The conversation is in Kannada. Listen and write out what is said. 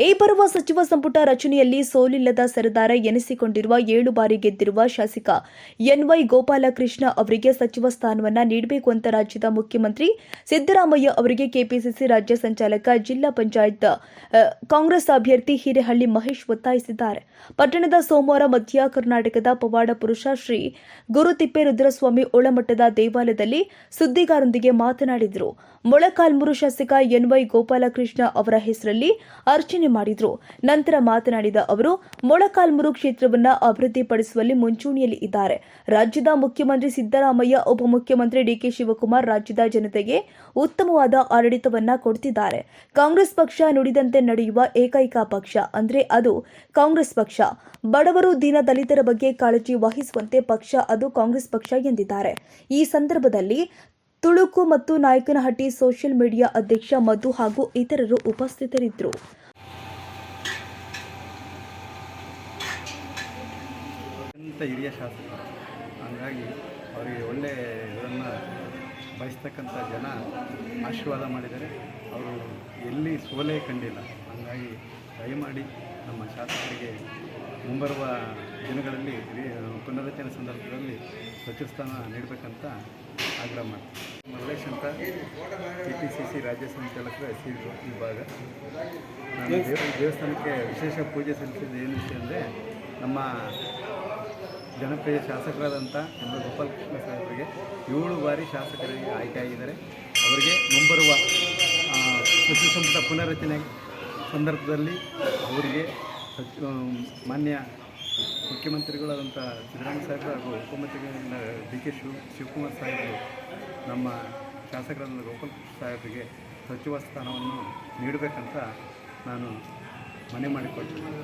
ಈ ಬರುವ ಸಚಿವ ಸಂಪುಟ ರಚನೆಯಲ್ಲಿ ಸೋಲಿಲ್ಲದ ಸರದಾರ ಎನಿಸಿಕೊಂಡಿರುವ ಏಳು ಬಾರಿ ಗೆದ್ದಿರುವ ಶಾಸಕ ಎನ್ವೈ ಗೋಪಾಲಕೃಷ್ಣ ಅವರಿಗೆ ಸಚಿವ ಸ್ಥಾನವನ್ನ ನೀಡಬೇಕು ಅಂತ ರಾಜ್ಯದ ಮುಖ್ಯಮಂತ್ರಿ ಸಿದ್ದರಾಮಯ್ಯ ಅವರಿಗೆ ಕೆಪಿಸಿಸಿ ರಾಜ್ಯ ಸಂಚಾಲಕ ಜಿಲ್ಲಾ ಪಂಚಾಯತ್ ಕಾಂಗ್ರೆಸ್ ಅಭ್ಯರ್ಥಿ ಹಿರೇಹಳ್ಳಿ ಮಹೇಶ್ ಒತ್ತಾಯಿಸಿದ್ದಾರೆ. ಪಟ್ಟಣದ ಸೋಮವಾರ ಮಧ್ಯ ಕರ್ನಾಟಕದ ಪವಾಡ ಪುರುಷ ಶ್ರೀ ಗುರುತಿಪ್ಪೇರುದ್ರಸ್ವಾಮಿ ಒಳಮಟ್ಟದ ದೇವಾಲಯದಲ್ಲಿ ಸುದ್ದಿಗಾರರೊಂದಿಗೆ ಮಾತನಾಡಿದರು. ಮೊಳಕಾಲ್ಮೂರು ಶಾಸಕ ಎನ್ವೈ ಗೋಪಾಲಕೃಷ್ಣ ಅವರ ಹೆಸರಲ್ಲಿ ಅರ್ಚನೆ ಮಾಡಿದ್ರು. ನಂತರ ಮಾತನಾಡಿದ ಅವರು ಮೊಳಕಾಲ್ಮೂರು ಕ್ಷೇತ್ರವನ್ನ ಅಭಿವೃದ್ಧಿಪಡಿಸುವಲ್ಲಿ ಮುಂಚೂಣಿಯಲ್ಲಿ ಇದ್ದಾರೆ. ರಾಜ್ಯದ ಮುಖ್ಯಮಂತ್ರಿ ಸಿದ್ದರಾಮಯ್ಯ, ಉಪಮುಖ್ಯಮಂತ್ರಿ ಡಿಕೆ ಶಿವಕುಮಾರ್ ರಾಜ್ಯದ ಜನತೆಗೆ ಉತ್ತಮವಾದ ಆಡಳಿತವನ್ನ ಕೊಡ್ತಿದ್ದಾರೆ. ಕಾಂಗ್ರೆಸ್ ಪಕ್ಷ ನುಡಿದಂತೆ ನಡೆಯುವ ಏಕೈಕ ಪಕ್ಷ ಅಂದ್ರೆ ಅದು ಕಾಂಗ್ರೆಸ್ ಪಕ್ಷ. ಬಡವರು ದೀನ ದಲಿತರ ಬಗ್ಗೆ ಕಾಳಜಿ ವಹಿಸುವಂತೆ ಪಕ್ಷ ಅದು ಕಾಂಗ್ರೆಸ್ ಪಕ್ಷ ಎಂದಿದ್ದಾರೆ. ಈ ಸಂದರ್ಭದಲ್ಲಿ ತುಳುಕು ಮತ್ತು ನಾಯಕನಹಟ್ಟಿ ಸೋಷಿಯಲ್ ಮೀಡಿಯಾ ಅಧ್ಯಕ್ಷ ಮಧು ಹಾಗೂ ಇತರರು ಉಪಸ್ಥಿತರಿದ್ದರು. ಹಿರಿಯ ಶಾಸಕ ಹಾಗಾಗಿ ಅವರಿಗೆ ಒಳ್ಳೆಯ ಇದನ್ನು ಬಯಸ್ತಕ್ಕಂಥ ಜನ ಆಶೀರ್ವಾದ ಮಾಡಿದರೆ ಅವರು ಎಲ್ಲಿ ಸೋಲೇ ಕಂಡಿಲ್ಲ. ಹಾಗಾಗಿ ದಯಮಾಡಿ ನಮ್ಮ ಶಾಸಕರಿಗೆ ಮುಂಬರುವ ದಿನಗಳಲ್ಲಿ ಪುನರಚನೆ ಸಂದರ್ಭದಲ್ಲಿ ಸ್ಥಾನ ನೀಡಬೇಕಂತ ಆಗ್ರಹ ಮಾಡ್ತೀನಿ. ಮಲ್ಲೇಶ್ ಅಂತ ಕೆ ಪಿ ಸಿ ಸಿ ರಾಜ್ಯ ಸಂಚಾಲಕರು ಸಿ ವಿಭಾಗ. ನಾನು ದೇವಸ್ಥಾನಕ್ಕೆ ವಿಶೇಷ ಪೂಜೆ ಸಲ್ಲಿಸಿದ ಏನು ವಿಷಯ ಅಂದರೆ, ನಮ್ಮ ಜನಪ್ರಿಯ ಶಾಸಕರಾದಂಥ ಎಂ ಗೋಪಾಲಕೃಷ್ಣ ಸಾಹೇಬರಿಗೆ ಏಳು ಬಾರಿ ಶಾಸಕರಿಗೆ ಆಯ್ಕೆಯಾಗಿದ್ದಾರೆ. ಅವರಿಗೆ ಮುಂಬರುವ ಸಚಿವ ಸಂಪುಟ ಪುನರ್ರಚನೆ ಸಂದರ್ಭದಲ್ಲಿ ಅವರಿಗೆ ಸಚಿ ಮಾನ್ಯ ಮುಖ್ಯಮಂತ್ರಿಗಳಾದಂಥ ಸಿದ್ದರಾಮಯ್ಯ ಸಾಹೇಬರು ಹಾಗೂ ಉಪಮುಖ್ಯಮಂತ್ರಿಗಳಾದ ಡಿ ಕೆ ಶಿವ ಶಿವಕುಮಾರ್ ಸಾಹೇಬರು ನಮ್ಮ ಶಾಸಕರಾದ ಗೋಪಾಲಕೃಷ್ಣ ಸಾಹೇಬರಿಗೆ ಸಚಿವ ಸ್ಥಾನವನ್ನು ನೀಡಬೇಕಂತ ನಾನು ಮನೆ ಮಾಡಿಕೊಳ್ತೀನಿ.